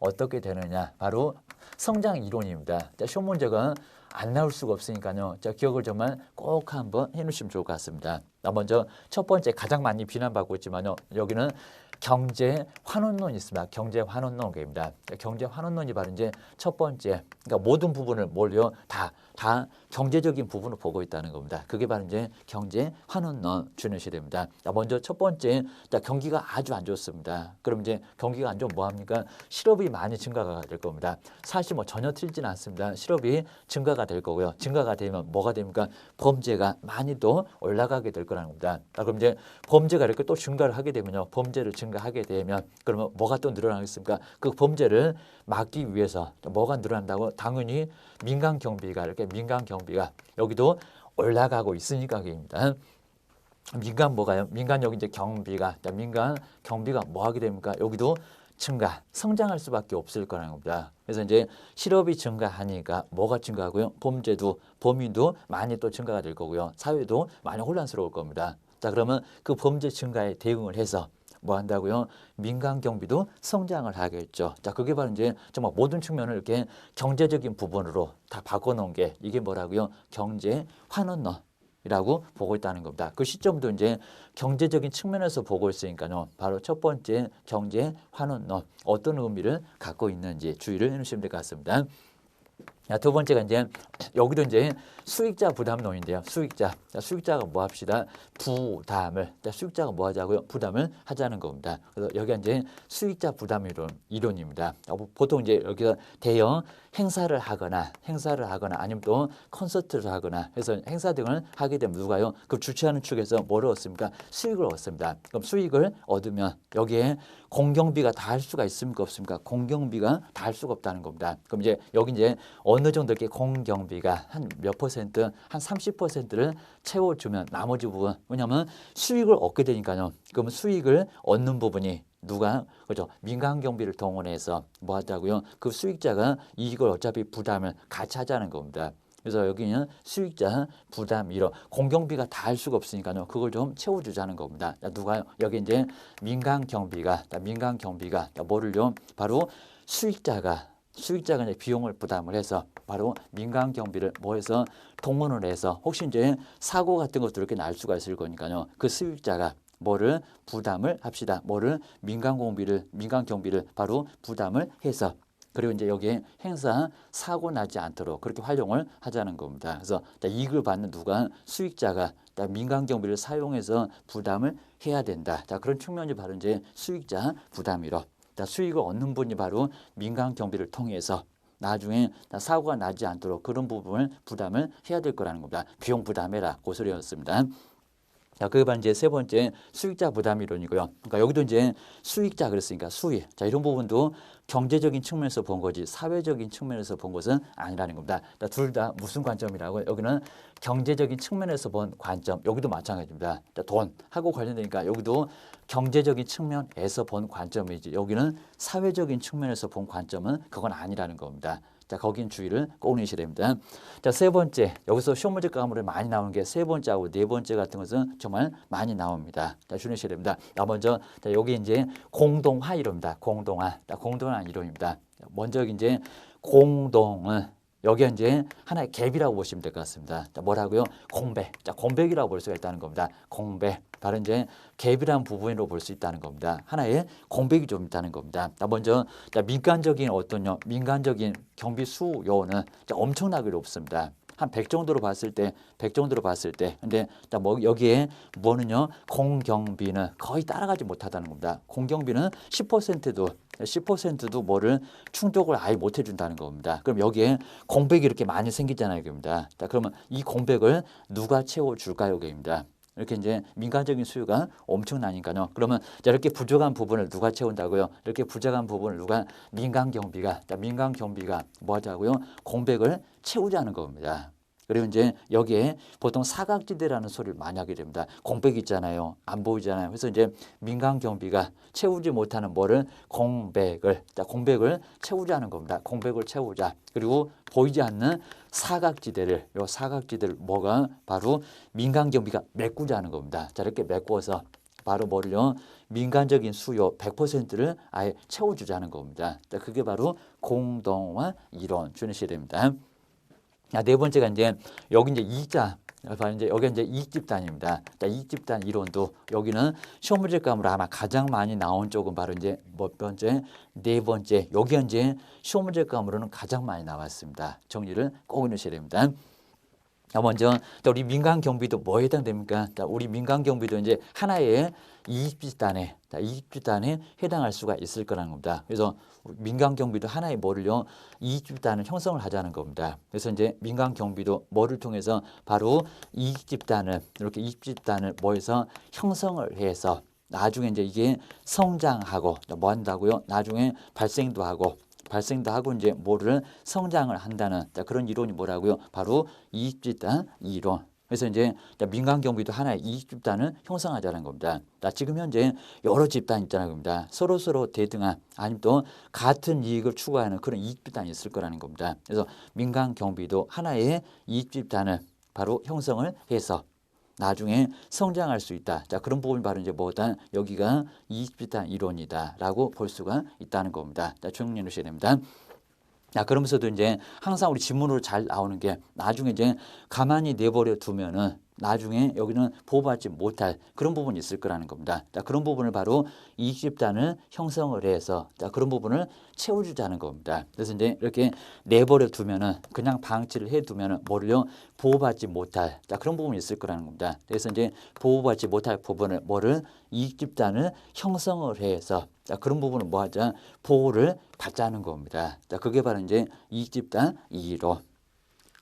어떻게 되느냐? 바로 성장 이론입니다. 자, 시험 문제가 안 나올 수가 없으니까요. 자, 기억을 정말 꼭 한번 해놓으시면 좋을 것 같습니다. 나 먼저 첫 번째 가장 많이 비난받고 있지만요. 여기는 경제 환원론이 있습니다. 경제 환원론입니다. 경제 환원론이 바로 이제 첫 번째, 그러니까 모든 부분을 몰려 다, 다 경제적인 부분을 보고 있다는 겁니다. 그게 바로 이제 경제 환원론 주는 시대입니다. 자, 먼저 첫 번째, 자, 경기가 아주 안 좋습니다. 그럼 이제 경기가 안 좋으면 뭐 합니까? 실업이 많이 증가가 될 겁니다. 사실 뭐 전혀 틀리지는 않습니다. 실업이 증가가 될 거고요. 증가가 되면 뭐가 됩니까? 범죄가 많이 또 올라가게 될 거라는 겁니다. 자, 그럼 이제 범죄가 이렇게 또 증가를 하게 되면요. 범죄를 증가하게 되면 그러면 뭐가 또 늘어나겠습니까? 그 범죄를 막기 위해서 뭐가 늘어난다고? 당연히 민간 경비가 이렇게 민간 경비가 여기도 올라가고 있으니까 그입니다. 민간 뭐가요? 민간 여기 이제 경비가 자, 민간 경비가 뭐 하게 됩니까? 여기도 증가, 성장할 수밖에 없을 거라는 겁니다. 그래서 이제 실업이 증가하니까 뭐가 증가하고요? 범죄도 범인도 많이 또 증가가 될 거고요. 사회도 많이 혼란스러울 겁니다. 자, 그러면 그 범죄 증가에 대응을 해서 뭐 한다고요? 민간 경비도 성장을 하겠죠. 자, 그게 바로 이제 정말 모든 측면을 이렇게 경제적인 부분으로 다 바꿔놓은 게 이게 뭐라고요? 경제 환원론. 이라고 보고 있다는 겁니다. 그 시점도 이제 경제적인 측면에서 보고 있으니까요. 바로 첫 번째 경제 환원론 어떤 의미를 갖고 있는지 주의를 해주시면 될 것 같습니다. 자, 두 번째가 이제 여기도 이제 수익자 부담론인데요. 수익자. 자, 수익자가 뭐 합시다? 부담을. 자, 수익자가 뭐 하자고요? 부담을 하자는 겁니다. 그래서 여기가 이제 수익자 부담 이론, 이론입니다. 어, 보통 이제 여기서 대형 행사를 하거나 행사를 하거나 아니면 또 콘서트를 하거나 해서 행사 등을 하게 되면 누가요? 그 주최하는 측에서 뭐를 얻습니까? 수익을 얻습니다. 그럼 수익을 얻으면 여기에 공경비가 다 할 수가 있습니까? 없습니까? 공경비가 다 할 수가 없다는 겁니다. 그럼 이제 여기 이제 어느 정도 이렇게 공경비가 한 몇 퍼센트, 한 30%를 채워주면 나머지 부분, 왜냐하면 수익을 얻게 되니까요. 그러면 수익을 얻는 부분이 누가 그죠? 민간 경비를 동원해서 뭐 하자고요? 그 수익자가 이익을 어차피 부담을 같이 하자는 겁니다. 그래서 여기는 수익자 부담 이런 공경비가 다 할 수가 없으니까요. 그걸 좀 채워주자는 겁니다. 자, 누가 여기 이제 민간 경비가 자, 민간 경비가 자, 뭐를요? 바로 수익자가 수익자가 이제 비용을 부담을 해서 바로 민간 경비를 뭐해서 동원을 해서 혹시 이제 사고 같은 것도 이렇게 날 수가 있을 거니까요 그 수익자가 뭐를 부담을 합시다. 뭐를 민간 공비를 민간 경비를 바로 부담을 해서 그리고 이제 여기에 행사 사고 나지 않도록 그렇게 활용을 하자는 겁니다. 그래서 이익을 받는 누가 수익자가 민간 경비를 사용해서 부담을 해야 된다. 자 그런 측면이 바로 이제 수익자 부담이로 자, 수익을 얻는 분이 바로 민간 경비를 통해서 나중에 사고가 나지 않도록 그런 부분을 부담을 해야 될 거라는 겁니다. 비용 부담해라 고소리였습니다. 자, 그게 바로 이제 세 번째 수익자 부담 이론이고요. 그러니까 여기도 이제 수익자 그랬으니까 수익. 자, 이런 부분도 경제적인 측면에서 본 거지 사회적인 측면에서 본 것은 아니라는 겁니다. 둘 다 무슨 관점이라고? 여기는 경제적인 측면에서 본 관점. 여기도 마찬가지입니다. 자, 돈하고 관련되니까 여기도 경제적인 측면에서 본 관점이지. 여기는 사회적인 측면에서 본 관점은 그건 아니라는 겁니다. 자, 거긴 주의를 꼭 내셔야 됩니다. 자, 세 번째. 여기서 시험 문제 과목으로 많이 나오는 게 세 번째하고 네 번째 같은 것은 정말 많이 나옵니다. 자, 주의하셔야 됩니다. 자, 먼저 자, 여기 이제 공동화 이론입니다. 공동화. 자, 공동화 이론입니다. 먼저 이제 공동은 여기 이제 하나의 갭이라고 보시면 될 것 같습니다. 자, 뭐라고요? 공백. 자, 공백이라고 볼 수가 있다는 겁니다. 공백. 바로 이제 갭이라는 부분으로 볼 수 있다는 겁니다. 하나의 공백이 좀 있다는 겁니다. 자, 먼저 자, 민간적인 어떤 민간적인 경비 수요는 자, 엄청나게 높습니다. 한 100 정도로 봤을 때, 100 정도로 봤을 때, 근데 뭐 여기에 뭐는요, 공경비는 거의 따라가지 못하다는 겁니다. 공경비는 10%도 10%도 뭐를 충족을 아예 못 해준다는 겁니다. 그럼 여기에 공백이 이렇게 많이 생기잖아요, 겁니다. 자, 그러면 이 공백을 누가 채워줄까요, 겁니다. 이렇게 이제 민간적인 수요가 엄청나니까요. 그러면 이렇게 부족한 부분을 누가 채운다고요? 이렇게 부족한 부분을 누가 민간 경비가, 민간 경비가 뭐 하자고요? 공백을 채우자는 겁니다. 그리고 이제 여기에 보통 사각지대라는 소리를 많이 하게 됩니다. 공백 있잖아요. 안 보이잖아요. 그래서 이제 민간 경비가 채우지 못하는 뭐를 공백을 자 공백을 채우자는 겁니다. 공백을 채우자. 그리고 보이지 않는 사각지대를 요 사각지대를 뭐가 바로 민간 경비가 메꾸자는 겁니다. 자 이렇게 메꾸어서 바로 뭐를요 민간적인 수요 100%를 아예 채워주자는 겁니다. 자, 그게 바로 공동화 이론 주시야 됩니다. 자, 네 번째가 이제 여기 이제 이자 봐 이제 여기 이제 이 집단입니다. 자, 이집단 이론도 여기는 시험 문제감으로 아마 가장 많이 나온 쪽은 바로 이제 몇 번째, 네 번째. 여기 이제 시험 문제감으로는 가장 많이 나왔습니다. 정리를 꼭 해주셔야 됩니다. 자, 먼저 자, 우리 민간 경비도 뭐에 해당됩니까? 자, 우리 민간 경비도 이제 하나의 이집단에 자, 이집단에 해당할 수가 있을 거라는 겁니다. 그래서 민간 경비도 하나의 뭐를요? 이집단을 형성을 하자는 겁니다. 그래서 이제 민간 경비도 뭐를 통해서 바로 이집단을 이렇게 이집단을 뭐해서 형성을 해서 나중에 이제 이게 성장하고 뭐 한다고요? 나중에 발생도 하고 발생도 하고 이제 뭐를 성장을 한다는 자, 그런 이론이 뭐라고요? 바로 이익집단 이론. 그래서 이제 민간 경비도 하나의 이익 집단을 형성하자는 겁니다. 자, 지금 현재 여러 집단 있잖아요, 겁니다. 서로 서로 대등한 아니면 또 같은 이익을 추구하는 그런 이익 집단이 있을 거라는 겁니다. 그래서 민간 경비도 하나의 이익 집단을 바로 형성을 해서 나중에 성장할 수 있다. 자, 그런 부분이 바로 이제 뭐다? 여기가 이익 집단 이론이다 라고 볼 수가 있다는 겁니다. 자, 정리해 주셔야 됩니다. 자, 그러면서도 이제 항상 우리 지문으로 잘 나오는 게 나중에 이제 가만히 내버려 두면은 나중에 여기는 보호받지 못할 그런 부분이 있을 거라는 겁니다. 자, 그런 부분을 바로 이익 집단을 형성을 해서 자, 그런 부분을 채워주자는 겁니다. 그래서 이제 이렇게 내버려 두면은 그냥 방치를 해 두면은 뭐를요 보호받지 못할 자, 그런 부분이 있을 거라는 겁니다. 그래서 이제 보호받지 못할 부분을 뭐를 이익 집단을 형성을 해서 자, 그런 부분을 뭐 하자 보호를 받자는 겁니다. 자, 그게 바로 이제 이익 집단 이론.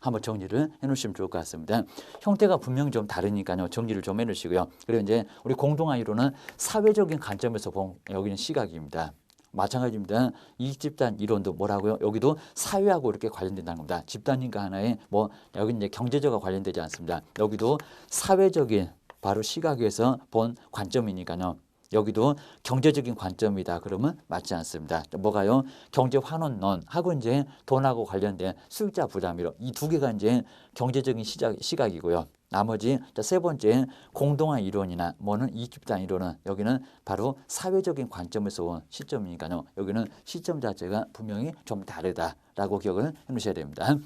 한번 정리를 해놓으시면 좋을 것 같습니다. 형태가 분명 좀 다르니까요. 정리를 좀 해놓으시고요. 그리고 이제 우리 공동화이론은 사회적인 관점에서 본 여기는 시각입니다. 마찬가지입니다. 이 집단 이론도 뭐라고요? 여기도 사회하고 이렇게 관련된다는 겁니다. 집단인가 하나에 뭐 여기 이제 경제적과 관련되지 않습니다. 여기도 사회적인 바로 시각에서 본 관점이니까요. 여기도 경제적인 관점이다 그러면 맞지 않습니다. 뭐가요? 경제 환원론 하고 이제 돈하고 관련된 수익자 부담이로 이 두 개가 이제 경제적인 시작, 시각이고요. 나머지 세 번째 공동화 이론이나 뭐는 이집단 이론은 여기는 바로 사회적인 관점에서 온 시점이니까요. 여기는 시점 자체가 분명히 좀 다르다라고 기억을 해 놓으셔야 됩니다.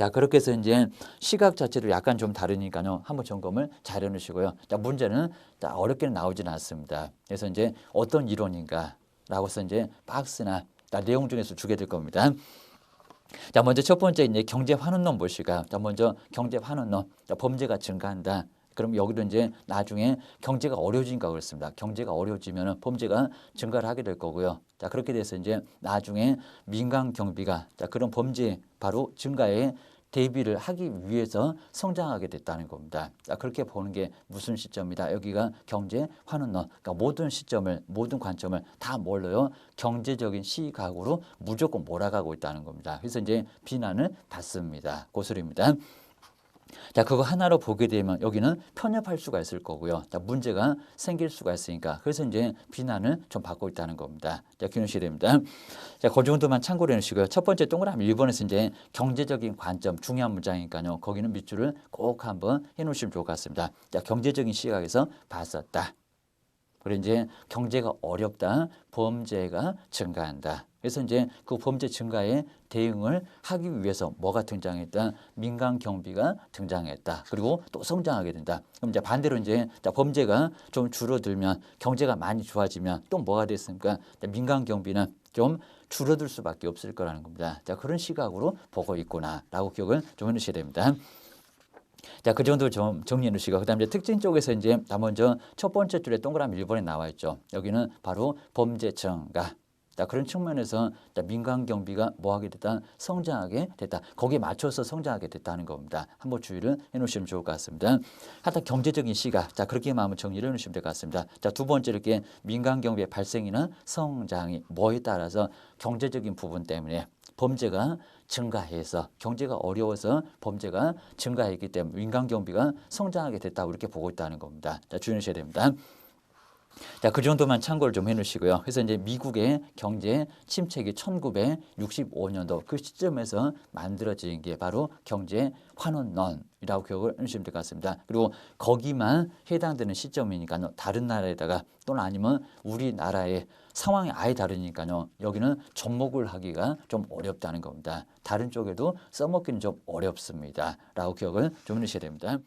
자, 그렇게 해서 이제 시각 자체도 약간 좀 다르니까요. 한번 점검을 잘 해놓으시고요. 자, 문제는 자, 어렵게는 나오지는 않습니다. 그래서 이제 어떤 이론인가 라고 해서 이제 박스나 자, 내용 중에서 주게 될 겁니다. 자, 먼저 첫 번째 이제 경제 환원론 보시까. 자, 먼저 경제 환원론. 자, 범죄가 증가한다. 그럼 여기도 이제 나중에 경제가 어려워진가 그렇습니다. 경제가 어려워지면 범죄가 증가를 하게 될 거고요. 자 그렇게 돼서 이제 나중에 민간 경비가 자 그런 범죄 바로 증가에 대비를 하기 위해서 성장하게 됐다는 겁니다. 자, 그렇게 보는 게 무슨 시점이다. 여기가 경제 환원론. 그러니까 모든 시점을 모든 관점을 다 뭘로요? 경제적인 시각으로 무조건 몰아가고 있다는 겁니다. 그래서 이제 비난을 받습니다. 고소리입니다. 자, 그거 하나로 보게 되면 여기는 편협할 수가 있을 거고요. 자, 문제가 생길 수가 있으니까. 그래서 이제 비난을 좀 받고 있다는 겁니다. 자, 기능시 됩니다. 자, 그 정도만 참고를 해주시고요. 첫 번째 동그라미 1번에서 이제 경제적인 관점, 중요한 문장이니까요. 거기는 밑줄을 꼭 한번 해 놓으시면 좋을 것 같습니다. 자, 경제적인 시각에서 봤었다. 그리고 이제 경제가 어렵다, 범죄가 증가한다. 그래서 이제 그 범죄 증가에 대응을 하기 위해서 뭐가 등장했다? 민간 경비가 등장했다. 그리고 또 성장하게 된다. 그럼 이제 반대로 이제 범죄가 좀 줄어들면 경제가 많이 좋아지면 또 뭐가 됐습니까? 민간 경비는 좀 줄어들 수밖에 없을 거라는 겁니다. 자, 그런 시각으로 보고 있구나라고 기억을 좀 해주셔야 됩니다. 자, 그 정도 좀 정리해 놓으시고 그다음에 특징 쪽에서 이제 다 먼저 첫 번째 줄에 동그라미 1번에 나와 있죠. 여기는 바로 범죄 증가. 자, 그런 측면에서 자, 민간 경비가 뭐 하게 됐다? 성장하게 됐다. 거기에 맞춰서 성장하게 됐다는 겁니다. 한번 주의를 해 놓으시면 좋을 것 같습니다. 하여튼 경제적인 시각. 자, 그렇게 마음을 정리를 해 놓으시면 될 것 같습니다. 자, 두 번째 이렇게 민간 경비의 발생이나 성장이 뭐에 따라서 경제적인 부분 때문에 범죄가 증가해서 경제가 어려워서 범죄가 증가했기 때문에 민간 경비가 성장하게 됐다고 이렇게 보고 있다는 겁니다. 자, 주의하셔야 됩니다. 자, 그 정도만 참고를 좀 해놓으시고요. 그래서 이제 미국의 경제 침체기 1965년도 그 시점에서 만들어진 게 바로 경제 환원론이라고 기억을 해주시면 될 것 같습니다. 그리고 거기만 해당되는 시점이니까요. 다른 나라에다가 또는 아니면 우리나라의 상황이 아예 다르니까요. 여기는 접목을 하기가 좀 어렵다는 겁니다. 다른 쪽에도 써먹기는 좀 어렵습니다. 라고 기억을 좀 해주셔야 됩니다.